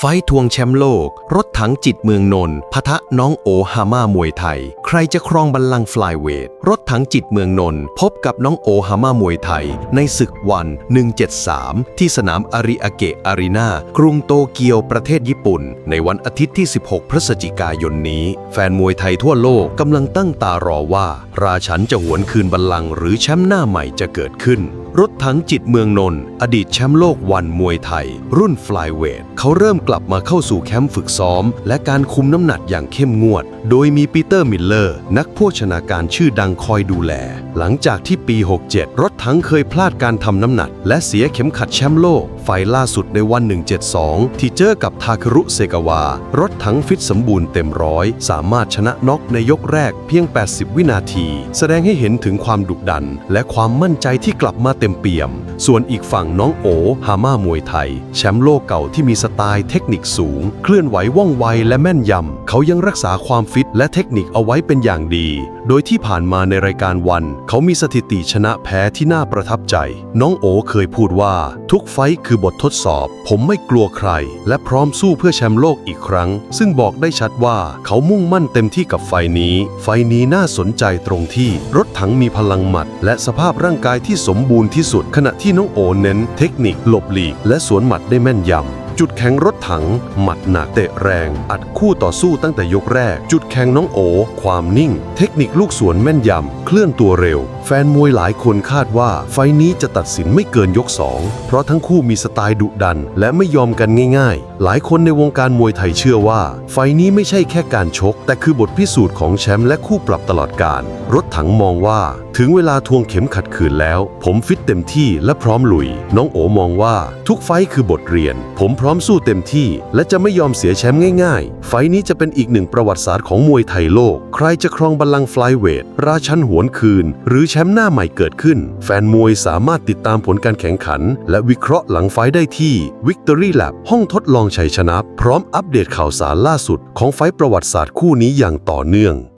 ไฟทวงแชมป์โลก รถถังจิตเมืองนนท์พะทะน้องโอฮาม่ามวยไทย ใครจะครองบัลลังก์ฟลายเวท รถถังจิตเมืองนนท์พบกับน้องโอฮาม่ามวยไทย ในศึกวัน 173 ที่สนามอาริอาเกะอารีนากรุงโตเกียวประเทศญี่ปุ่น ในวันอาทิตย์ที่ 16 พฤศจิกายนนี้ แฟนมวยไทยทั่วโลกกำลังตั้งตารอว่า ราชันจะหวนคืนบัลลังก์หรือแชมป์หน้าใหม่จะเกิดขึ้น รถถังจิตเมืองนนท์อดีตแชมป์โลกวันมวยไทย รุ่นฟลายเวทเขาเริ่มกลับมาเข้าสู่แคมป์ฝึกซ้อม และการคุมน้ำหนักอย่างเข้มงวด โดยมีปีเตอร์มิลเลอร์ นักโภชนาการชื่อดังคอยดูแล หลังจากที่ปี 67 รถถังเคยพลาดการทำน้ำหนัก และเสียเข็มขัดแชมป์โลก ไฟล์ล่าสุดในวัน 172 ที่เจอกับทาคารุเซกาวารถถังฟิตสมบูรณ์เต็มร้อยสามารถชนะน็อกในยกแรกเพียง 80 วินาที แสดงให้เห็นถึงความดุดัน และความมั่นใจที่กลับมาเต็มเปี่ยม ส่วนอีกฝั่งน้องโอฮาม่ามวยไทย แชมป์โลกเก่าที่มีสไตล์เทคนิคสูง เคลื่อนไหวว่องไวและแม่นยำ เขายังรักษาความฟิตและเทคนิคเอาไว้เป็นอย่างดี โดยที่ผ่านมาในรายการวัน เขามีสถิติชนะแพ้ที่น่าประทับใจ น้องโอเคยพูดว่า ทุกไฟคือบททดสอบ ผมไม่กลัวใคร และพร้อมสู้เพื่อแชมป์โลกอีกครั้ง ซึ่งบอกได้ชัดว่าเขามุ่งมั่นเต็มที่กับไฟนี้ ไฟนี้น่าสนใจตรงที่ รถถังมีพลังหมัด และสภาพร่างกายที่สมบูรณ์ที่สุดขณะที่น้องโอเน้นเทคนิคหลบหลีก และสวนหมัดได้แม่นยำจุดแข็งรถถัง หมัดหนักเตะแรง อัดคู่ต่อสู้ตั้งแต่ยกแรก จุดแข็งน้องโอ ความนิ่ง เทคนิคลูกสวนแม่นยำ เคลื่อนตัวเร็ว แฟนมวยหลายคนคาดว่าไฟนี้จะตัดสินไม่เกินยก 2 เพราะทั้งคู่มีสไตล์ดุดัน และไม่ยอมกันง่าย ๆ หลายคนในวงการมวยไทยเชื่อว่า ไฟนี้ไม่ใช่แค่การชก แต่คือบทพิสูจน์ของแชมป์และคู่ปรับตลอดการ รถถังมองว่าถึงเวลาทวงเข็มขัดคืนแล้ว ผมฟิตเต็มที่และพร้อมลุย น้องโอมองว่า ทุกไฟคือบทเรียน ผมพร้อมสู้เต็มที่ และจะไม่ยอมเสียแชมป์ง่ายๆ ไฟนี้จะเป็นอีกหนึ่งประวัติศาสตร์ของมวยไทยโลก ใครจะครองบัลลังก์ฟลายเวทราชันหวนคืน หรือแชมป์หน้าใหม่เกิดขึ้น แฟนมวยสามารถติดตามผลการแข่งขัน และวิเคราะห์หลังไฟได้ที่ Victory Lab ห้องทดลองชัยชนะ พร้อมอัปเดตข่าวสารล่าสุดของไฟประวัติศาสตร์คู่นี้อย่างต่อเนื่อง